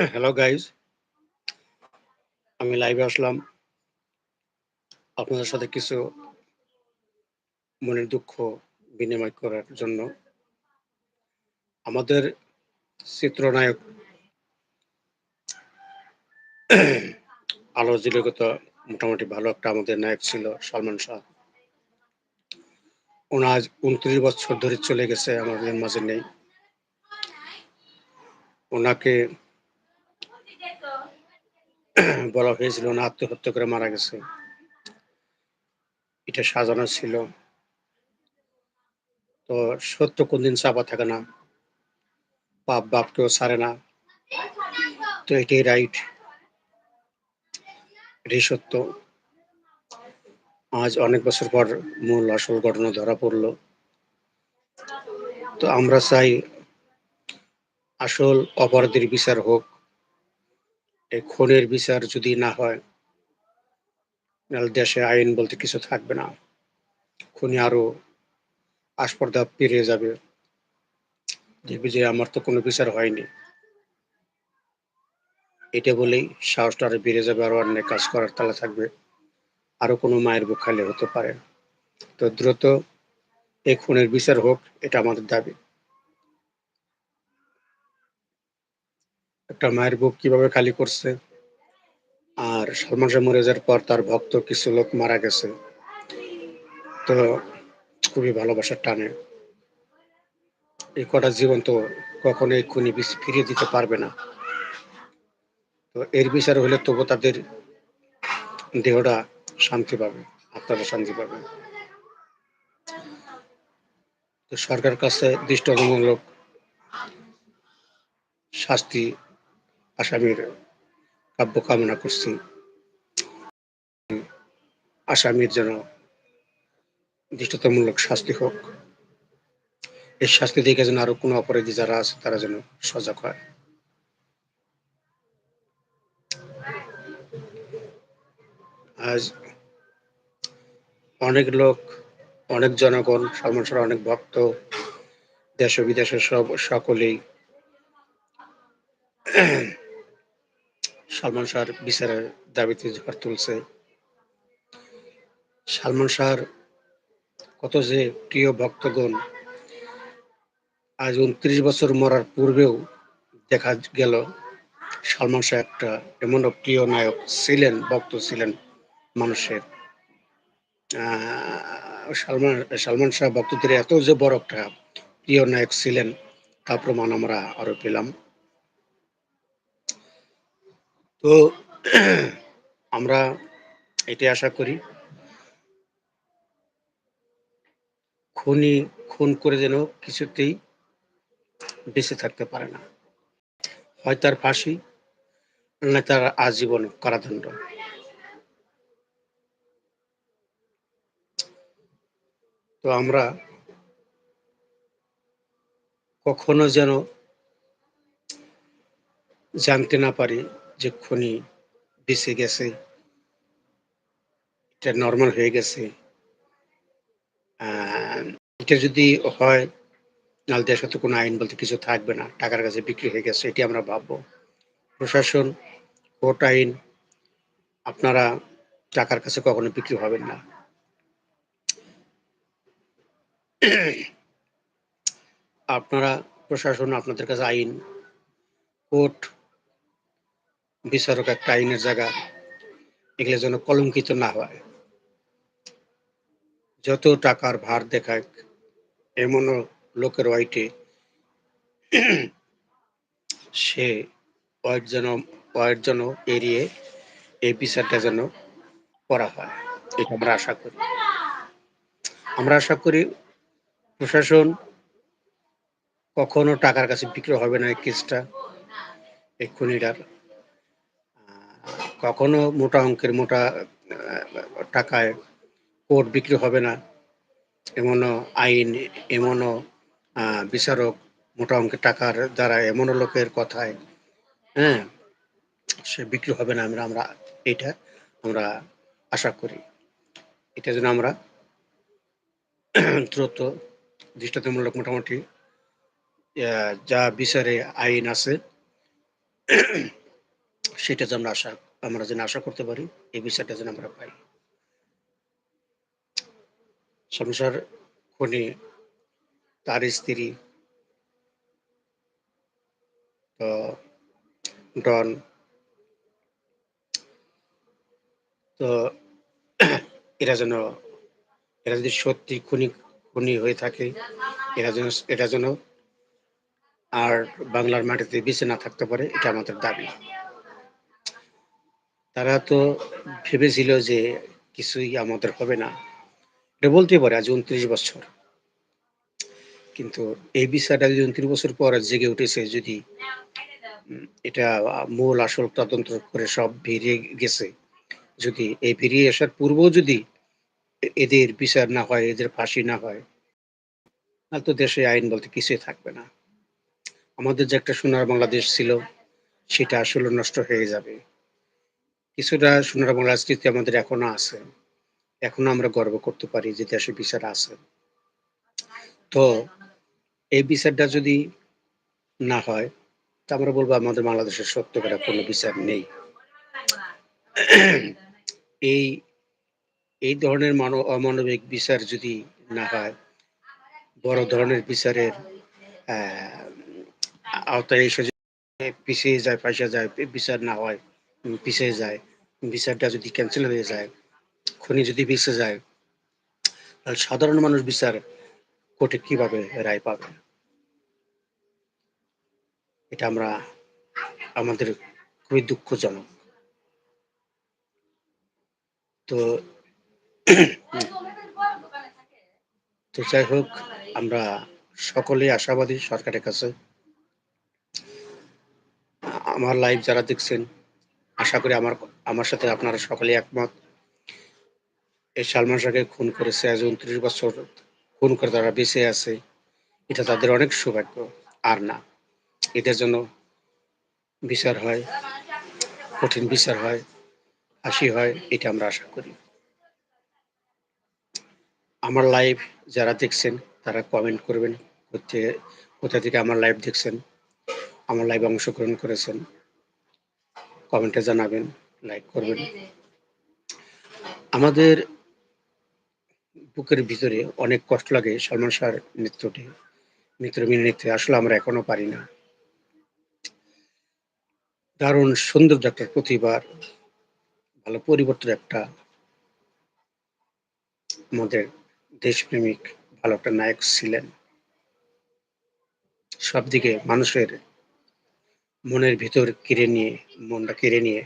Hello guys আমি লাইভে আসলাম। আপনাদের সাথে কিছু মনের দুঃখ বিনিময় করার জন্য। আমাদের চিত্রনায়ক আলো জগত মোটামুটি ভালো একটা আমাদের নায়ক ছিল, সলমান শাহ। ওনার আজ উনত্রিশ বছর ধরে চলে গেছে আমাদের মাঝে নেই। ওনাকে বলা হয়েছিল, না, আত্মহত্যা করে মারা গেছে। এটা সাজানো ছিল। তো সত্য কোনদিন চাপা থাকে না, বাপ বাপকেও ছাড়ে না। তো এটাই রাইট এটাই সত্য। আজ অনেক বছর পর মূল আসল ঘটনা ধরা পড়ল। তো আমরা চাই আসল অপরাধীর বিচার হোক খুনের বিচার যদি না হয় দেশে আইন বলতে কিছু থাকবে না। খুনি আরও আসপর্দা পেরিয়ে যাবে। দেখবি যে আমার তো কোনো বিচার হয়নি। এটা বলেই সাহসটা আরও বেড়ে যাবে, আরও অনেক কাজ করার তালা থাকবে। আরও কোনো মায়ের বুক খালি হতে পারে। তো দ্রুত এই খুনের বিচার হোক, এটা আমাদের দাবি। একটা মায়ের বুক কীভাবে খালি করছে? আর সলমান শাহ মরে যাওয়ার পর তার ভক্ত কিছু লোক মারা গেছে। তো খুবই ভালোবাসার টানে। এই কটা জীবন তো কখনো এই খুনি ফিরিয়ে দিতে পারবে না। তো এর বিচার হলে তবু তাদের দেহটা শান্তি পাবে, আত্মাটা শান্তি পাবে। তো সরকার কাছে দৃষ্টান্তমূলক শাস্তি আসামির কাব্য কামনা করছি। আসামির যেন দৃষ্টতামূলক শাস্তি হোক, এই শাস্তি দেখে যেন আরও কোনো অপরাধী যারা আছে তারা যেন সজাগ হয়। আজ অনেক লোক, অনেক জনগণ সলমান অনেক ভক্ত, দেশ বিদেশের সব, সকলেই সালমান শাহর বিচারের দাবিতে ঝড় তুলছে। সালমান শাহর কত যে প্রিয় ভক্তগণ, আজ উনত্রিশ বছর মরার পূর্বেও দেখা গেল সালমান শাহ একটা এমন প্রিয় নায়ক ছিলেন, ভক্ত ছিলেন মানুষের। সালমান সালমান শাহ ভক্তদের এত যে বড় একটা প্রিয় নায়ক ছিলেন তা প্রমাণ আমরা আরও পেলাম। তো আমরা এটাই আশা করি। খুনি, খুন করে যেন কিছুতেই বেঁচে থাকতে পারে না। হয় তার ফাঁসি না তার আজীবন কারাদণ্ড। তো আমরা কখনো যেন জানতে না পারি যে খুনি বেঁচে গেছে, এটা নর্মাল হয়ে গেছে। এটা যদি হয়, নাহলে দেশে তো কোনো আইন বলতে কিছু থাকবে না, টাকার কাছে বিক্রি হয়ে গেছে, এটি আমরা ভাববো। প্রশাসন, কোর্ট আইন, আপনারা টাকার কাছে কখনো বিক্রি হবেন না। আপনারা, প্রশাসন, আপনাদের কাছে আইন, কোর্ট বিচারক একটা আইনের জায়গা এগুলো যেন কলঙ্কিত না হয়। যত টাকার ভার দেখায় এমনও লোকের ওয়াইটে সে ওয়াইট যেন ওয়াইট যেন এড়িয়ে এই বিচারটা যেন করা হয়, এটা আমরা আশা করি। আমরা আশা করি প্রশাসন কখনো টাকার কাছে বিক্রি হবে না এই কেসটা, এই খুনিটার। কখনো মোটা অঙ্কের মোটা টাকায় কোর্ট বিক্রি হবে না। এমনও আইন, এমনও বিচারক মোটা অঙ্কের টাকার দ্বারা এমনও লোকের কথায় হ্যাঁ সে বিক্রি হবে না। আমরা আমরা এটা আমরা আশা করি। এটা যেন আমরা দ্রুত দৃষ্টান্তমূলক মোটামুটি যা বিচারে আইন আছে, সেটা আমরা আশা আমরা যেন আশা করতে পারি, এই বিষয়টা যেন আমরা পাই। সংসার খুনি, তার স্ত্রী, তো ডন, তো এরা যেন, এরা যদি সত্যি খুনি খুনি হয়ে থাকে, এরা যেন এটা যেন আর বাংলার মাটিতে বেঁচে না থাকতে পারে, এটা আমাদের দাবি। তারা তো ভেবেছিল যে কিছুই আমাদের হবে না। এটা বলতে পারে আজ উনত্রিশ বছর। কিন্তু এই বিষয়টা যদি উনত্রিশ বছর পর জেগে উঠেছে, যদি এটা মূল আসল তদন্ত করে সব বেরিয়ে গেছে, যদি এই বেরিয়ে আসার পূর্ব যদি এদের বিচার না হয়, এদের ফাঁসি না হয়, তাহলে তো দেশে আইন বলতে কিছুই থাকবে না। আমাদের যে একটা সোনার বাংলাদেশ ছিল, সেটা আসলে নষ্ট হয়ে যাবে। কিছুটা সোনার বাংলার স্মৃতি আমাদের এখনও আছে। এখনও আমরা গর্ব করতে পারি যে দেশে বিচার আছে। তো এই বিচারটা যদি না হয়, তা আমরা বলব আমাদের বাংলাদেশের সত্যকার কোনো বিচার নেই। এই এই ধরনের মানব অমানবিক বিচার যদি না হয়, বড় ধরনের বিচারের আওতায় এসে পিছিয়ে যায় ফাঁসে যায় বিচার না হয় পিছিয়ে যায়, বিচারটা যদি ক্যান্সেল হয়ে যায়, খনি যদি পিছিয়ে যায়, তাহলে সাধারণ মানুষ বিচার কোর্টে কীভাবে রায় পাবে? এটা আমরা, আমাদের খুবই দুঃখজনক। তো তো যাই হোক, আমরা সকলেই আশাবাদী সরকারের কাছে। আমার লাইভ যারা দেখছেন আশা করি আমার আমার সাথে আপনারা সকলে একমত। এই সালমান শাহকে খুন করেছে, আজ উনত্রিশ বছর খুন করে তারা বেঁচে আছে। এটা তাদের অনেক সৌভাগ্য, আর না। এদের জন্য বিচার হয়, কঠিন বিচার হয়, হাসি হয়, এটা আমরা আশা করি। আমার লাইভ যারা দেখছেন, তারা কমেন্ট করবেন, কোথা থেকে আমার লাইভ দেখছেন, আমার লাইভ অংশগ্রহণ করেছেন। কমেন্টে জানাবেন লাইক করবেন। আমাদের বুকের ভিতরে অনেক কষ্ট লাগে সলমান শাহর নৃত্যটি নৃত্য মেনে আসলে আমরা এখনও পারি না। দারুণ সুন্দর একটা প্রতিবার ভালো পরিবর্তন একটা আমাদের দেশপ্রেমিক, ভালো একটা নায়ক ছিলেন। সব দিকে মানুষের মনের ভিতর কেড়ে নিয়ে, মনটা কেড়ে নিয়ে,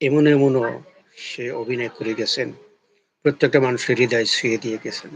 এমন এমনও সে অভিনয় করে গেছেন। প্রত্যেকটা মানুষের হৃদয় ছুঁয়ে দিয়ে গেছেন।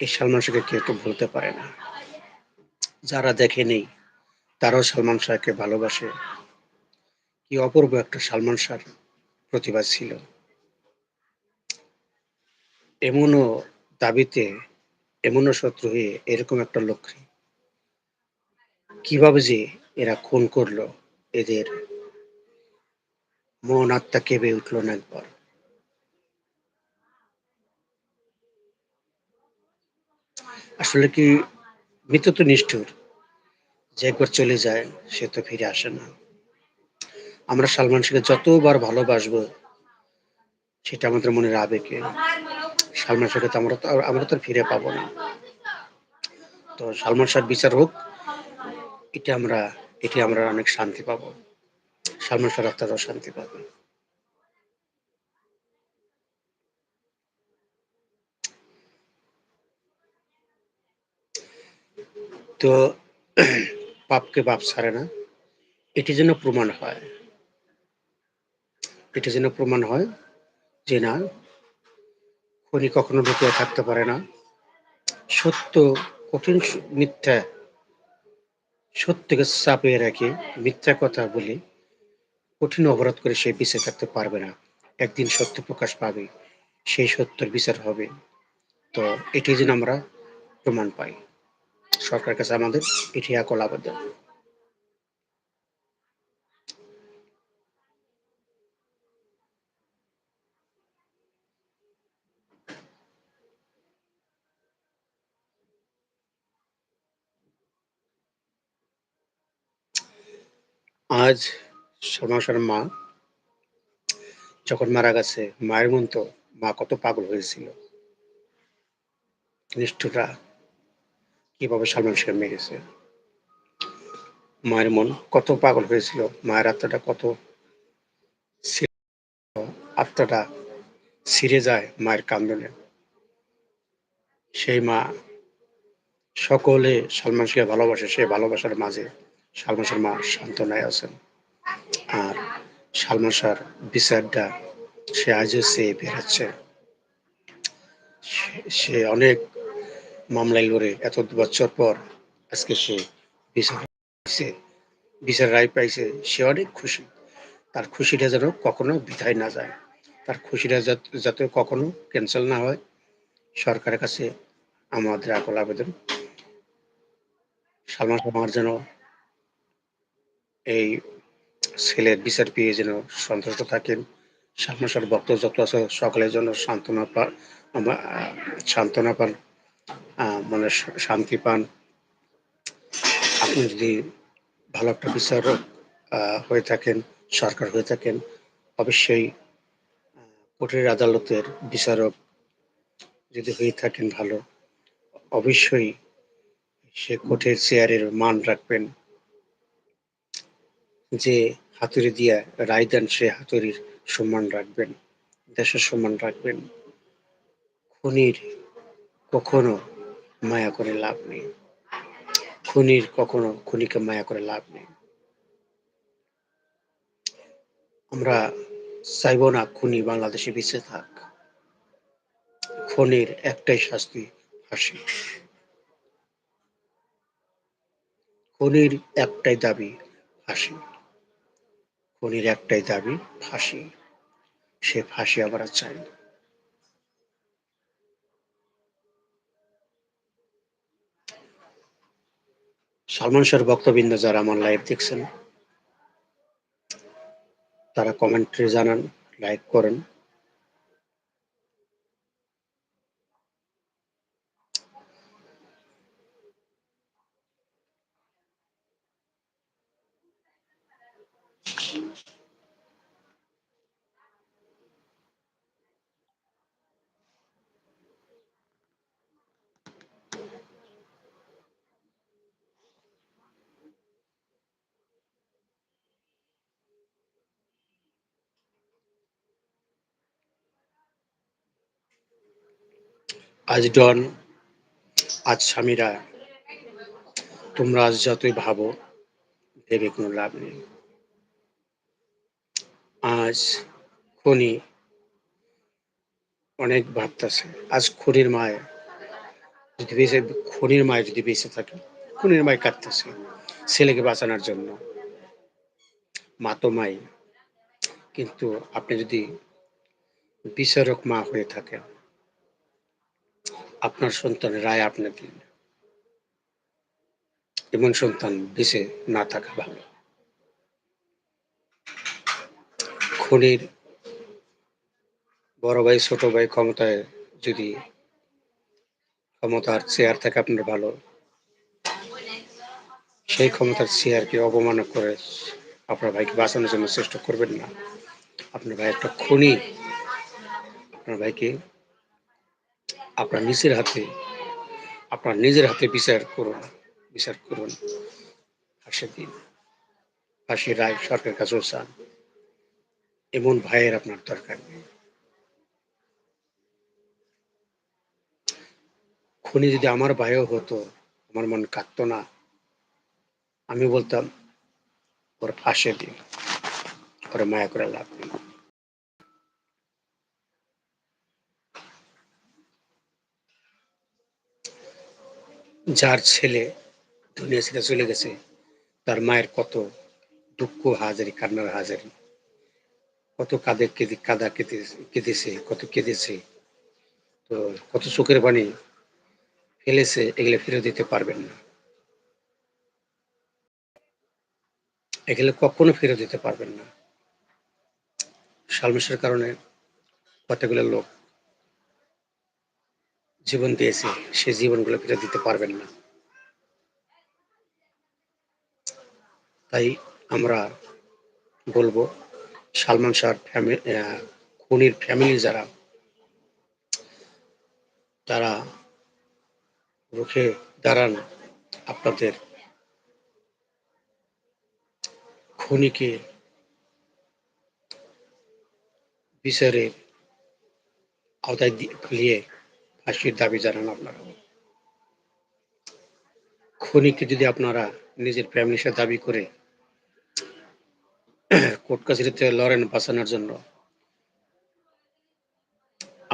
এই সালমান শাহকে কেউ তো ভুলতে পারে না। যারা দেখেনি তারাও সালমান শাহকে ভালোবাসে। কি অপূর্ব একটা সালমান শাহ প্রতিভা ছিল। এমনও দাবিতে, এমনও শত্রু হয়ে এরকম একটা লক্ষ্যে কীভাবে যে এরা খুন করল, এদের মন আত্মা কেঁপে উঠল না একবার। আসলে কি মৃত তো নিষ্ঠুর, যে একবার চলে যায়, সে তো ফিরে আসে না। আমরা সালমান শাহকে যতবার ভালোবাসবো, সেটা আমাদের মনের আবেগে। সালমান শাহকে তো আমরা তো আমরা তো ফিরে পাবো না। তো সালমান শাহ বিচার হোক এটা আমরা এটি আমরা অনেক শান্তি পাবো। সালমান আত্মারাও শান্তি পাবে। তো পাপকে বাপ ছাড়ে না। এটি যেন প্রমাণ হয়। এটি যেন প্রমাণ হয় যে না, খনি কখনো লুকিয়ে থাকতে পারে না। সত্য, কঠিন মিথ্যা সত্যকে চাপিয়ে রাখে, মিথ্যা কথা বলে কঠিন অবরোধ করে সে বেঁচে থাকতে পারবে না। একদিন সত্য প্রকাশ পাবে, সেই সত্যর বিচার হবে। তো এটি যেন আমরা প্রমাণ পাই। সরকার কাছে আমাদের এটি আকল আবেদন। আজ সমাসের মা যখন মারা গেছে, মায়ের মন তো মা কত পাগল হয়েছিল। নিষ্ঠুরা কীভাবে সালমান শাহ মেরেছে মায়ের মন কত পাগল হয়েছিল, মায়ের আত্মাটা কত আত্মাটা ছিঁড়ে যায় মায়ের কান্দনে। সেই মা সকলে সালমান শাহকে ভালোবাসে সে ভালোবাসার মাঝে শাহর মা সান্ত্বনায় আছেন। আর শাহর বিচারটা সে আজও সে বেরাচ্ছে সে অনেক মামলায় লড়ে। এত বছর পর আজকে সে বিচার পাইছে, বিচার রায় পাইছে। সে অনেক খুশি। তার খুশিটা যেন কখনো বিধায় না যায়। তার খুশিটা যাতে কখনো ক্যান্সেল না হয়। সরকারের কাছে আমাদের আকল আবেদন। সালমান আমার যেন এই ছেলের বিচার পেয়ে যেন সন্তুষ্ট থাকেন। সালমান শাহর ভক্ত যত আছে সকলের জন্য সান্ত্বনা পান সান্ত্বনা পান মানে শান্তি পান। আপনি যদি ভালো একটা বিচারক হয়ে থাকেন, সরকার হয়ে থাকেন, অবশ্যই কোর্টের আদালতের বিচারক যদি হয়ে থাকেন ভালো, অবশ্যই সে কোর্টের চেয়ারের মান রাখবেন। যে হাতুড়ি দিয়া রায় দেন সে হাতুড়ির সম্মান রাখবেন, দেশের সম্মান রাখবেন। খুনির কখনো মায়া করে লাভ নেই। খুনির কখনো খুনিকে মায়া করে লাভ নেই। আমরা চাইব না খুনি বাংলাদেশে বেঁচে থাক। খুনির একটাই শাস্তি ফাঁসি। খুনির একটাই দাবি ফাঁসি। খুনির একটাই দাবি, ফাঁসি। সে ফাঁসি আমরা চাই সালমান শাহর ভক্তবৃন্দ যারা আমার লাইভ দেখছেন, তারা কমেন্টে জানান লাইক করেন। আজ ডন, আজ স্বামীরা, তোমরা আজ যতই ভাবো, ভেবে কোনো লাভ নেই। আজ খনি অনেক ভাবতেছে। আজ খনির মায় যদি বেঁচে, খনির মায় যদি বেঁচে থাকে, খনির মায় কাঁদতেছে ছেলেকে বাঁচানোর জন্য। মা তো মাই। কিন্তু আপনি যদি বিচারক মা হয়ে থাকেন আপনার সন্তানের রায় আপনি এমন সন্তান বেঁচে না থাকা ভালো। খুনির বড় ভাই, ছোট ভাই ক্ষমতায় যদি ক্ষমতার চেয়ার থাকে আপনার ভালো। সেই ক্ষমতার চেয়ারকে অপমান করে আপনার ভাইকে বাঁচানোর জন্য চেষ্টা করবেন না। আপনার ভাই একটা খুনি। আপনার ভাইকে আপনার নিজের হাতে, আপনার নিজের হাতে বিচার করুন বিচার করুন। ফাঁসি দিন। ফাঁসি রায় সরকারের কাছেও চান। এমন ভাইয়ের আপনার দরকার নেই। খুনি যদি আমার ভাইও হতো, আমার মন কাঁদত না। আমি বলতাম, ওর ফাঁসে দিন। ওরা মায়া করে লাভ নেই। যার ছেলে দুনিয়া ছেড়ে চলে গেছে, তার মায়ের কত দুঃখ হাজারি, কান্নার হাজারি। কত কাঁদে, কেঁদে, কাদা, কেঁদে, কেঁদেছে, কত কেঁদেছে। তো কত চোখের পানি ফেলেছে, এগুলো ফিরে দিতে পারবেন না। এগুলো কখনো ফিরে দিতে পারবেন না। সালমেশের কারণে কতগুলো লোক জীবন দিয়েছে, সে জীবনগুলো ফিরে দিতে পারবেন না। তাই আমরা বলব, সালমান শাহর ফ্যামিলি খুনির ফ্যামিলি যারা, তারা রুখে দাঁড়ান আপনাদের খুনিকে বিচারের আওতায় নিয়ে ফাঁসির দাবি জানান আপনারা। খুনিকে যদি আপনারা নিজের ফ্যামিলির সাথে দাবি করে কোর্ট কাছারিতে লড়েন বাঁচানোর জন্য,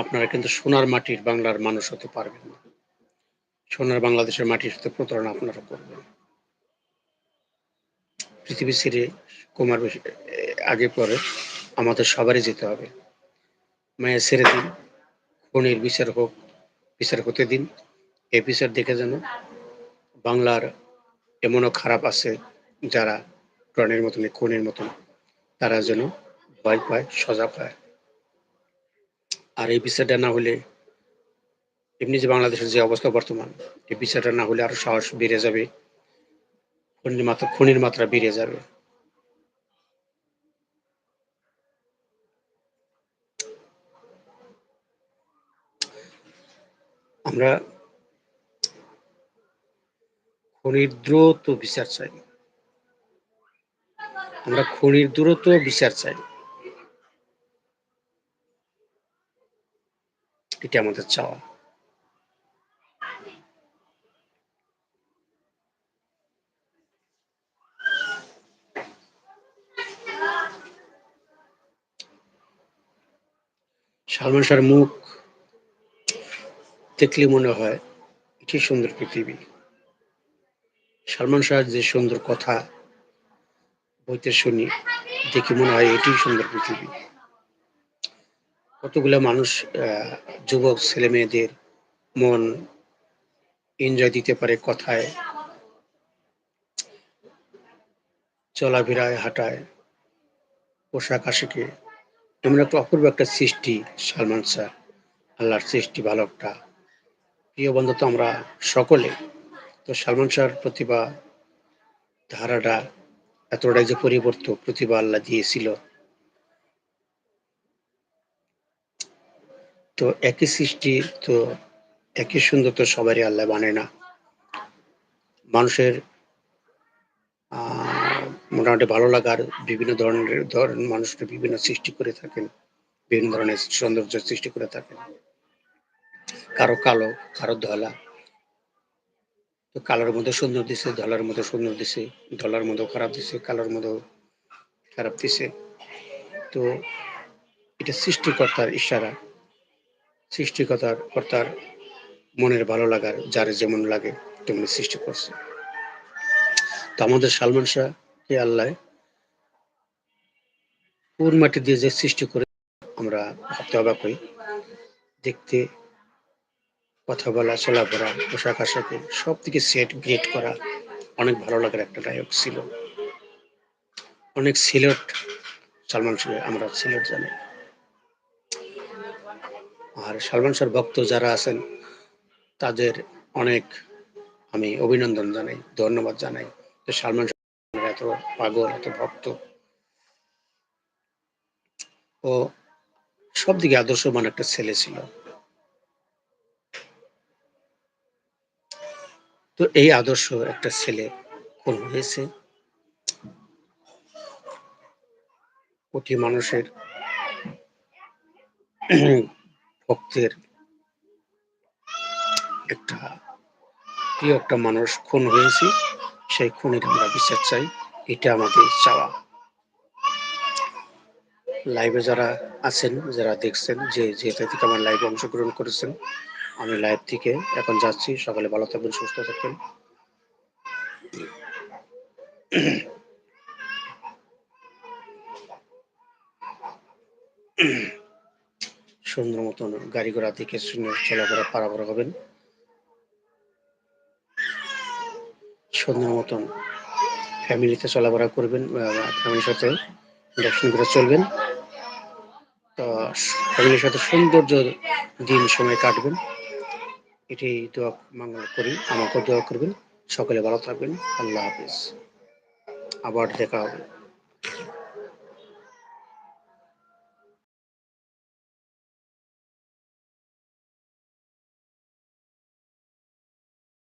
আপনারা কিন্তু সোনার মাটির বাংলার মানুষ হতে পারবেন না। সোনার বাংলাদেশের মাটির সাথে প্রতারণা আপনারা করবেন। পৃথিবী ছেড়ে কুমার আগে পরে আমাদের সবারই যেতে হবে। মায়ের ছেড়ে দিন, খুনির বিচার হোক বিচার হতে দিন। এই বিচার দেখে যেন বাংলার এমনও খারাপ আছে যারা প্রাণের মতন খুনের মতন, তারা যেন ভয় পায় সজা পায় আর এই বিচারটা না হলে, এমনি যে বাংলাদেশের যে অবস্থা বর্তমান, এই বিচারটা না হলে আরও সাহস বেড়ে যাবে, খুনির মাত্রা খুনির মাত্রা বেড়ে যাবে। আমরা খুনির দ্রুত বিচার চাই। আমরা খুনির দ্রুত বিচার চাই। এটা আমাদের চাওয়া। সালমান মুখ দেখলে মনে হয় কি সুন্দর পৃথিবী। সালমান শাহ যে সুন্দর কথা বইতে শুনি, দেখে মনে হয় এটি সুন্দর পৃথিবী। কতগুলো মানুষ যুবক ছেলে মেয়েদের মন এনজয় দিতে পারে কথায়, চলাফেরায়, হাঁটায়, পোশাক আশাকে। এমন একটা অপূর্ব একটা সৃষ্টি সালমান শাহ। আল্লাহর সৃষ্টি ভালো একটা প্রিয় বন্ধু, তো আমরা সকলে, তো সালমান শাহর প্রতিভা ধারাটা এতটাই যে পরিবর্তন প্রতিভা আল্লাহ দিয়েছিল। তো একই সৃষ্টি, তো একই সুন্দর তো সবারই আল্লাহ মানে না। মানুষের মোটামুটি ভালো লাগার বিভিন্ন ধরনের ধরন মানুষকে বিভিন্ন সৃষ্টি করে থাকেন, বিভিন্ন ধরনের সৌন্দর্য সৃষ্টি করে থাকেন। কারও কালো, কারও ধলা। তো কালোর মধ্যে সুন্দর দিছে, ধলার মধ্যে সুন্দর দিছে, ধলার মধ্যেও খারাপ দিছে, কালোর মধ্যেও খারাপ দিছে। তো এটা সৃষ্টিকর্তার ইশারা। সৃষ্টিকর্তার, কর্তার মনের ভালো লাগার, যার যেমন লাগে তেমনি সৃষ্টি করছে। তো আমাদের সালমান শাহকে আল্লাহ কোন মাটি দিয়ে যে সৃষ্টি করে, আমরা ভাবতে অবাক হই। দেখতে কথা বলা, চলাফেরা পোশাক আশাকে সব থেকে সেট গ্রেট করা অনেক ভালো লাগার একটা নায়ক ছিল। অনেক সিলেট, সালমান শাহ আমরা সিলেট জানি। আর সালমান শাহর ভক্ত যারা আছেন, তাদের অনেক আমি অভিনন্দন জানাই, ধন্যবাদ জানাই। যে সালমান শাহ এত পাগল, এত ভক্ত। ও সব দিকে আদর্শমান একটা ছেলে ছিল। তো এই আদর্শ একটা ছেলে খুন হয়েছে। কোটি মানুষের ভক্তের একটা প্রিয় একটা মানুষ খুন হয়েছে, সেই খুনের আমরা বিচার চাই, এটা আমাদের চাওয়া। লাইভে যারা আছেন, যারা দেখছেন, যে যেটা থেকে আমার লাইভে অংশগ্রহণ করেছেন আমি লাইভ থেকে এখন যাচ্ছি। সকালে ভালো থাকবেন, সুস্থ থাকবেন। সুন্দর মতন গাড়ি ঘোড়া দিকে চলাফেরা পারাপার হবেন। সুন্দর মতন ফ্যামিলিতে চলাফেরা করবেন ফ্যামিলির সাথে দর্শন করে চলবেন। তো, ফ্যামিলির সাথে সৌন্দর্য দিন, সময় কাটবেন। এটি দোয়া মঙ্গল করি। আমাকেও দোয়া করবেন। সকলে ভালো থাকবেন। আল্লাহ হাফিজ। আবার দেখা হবে।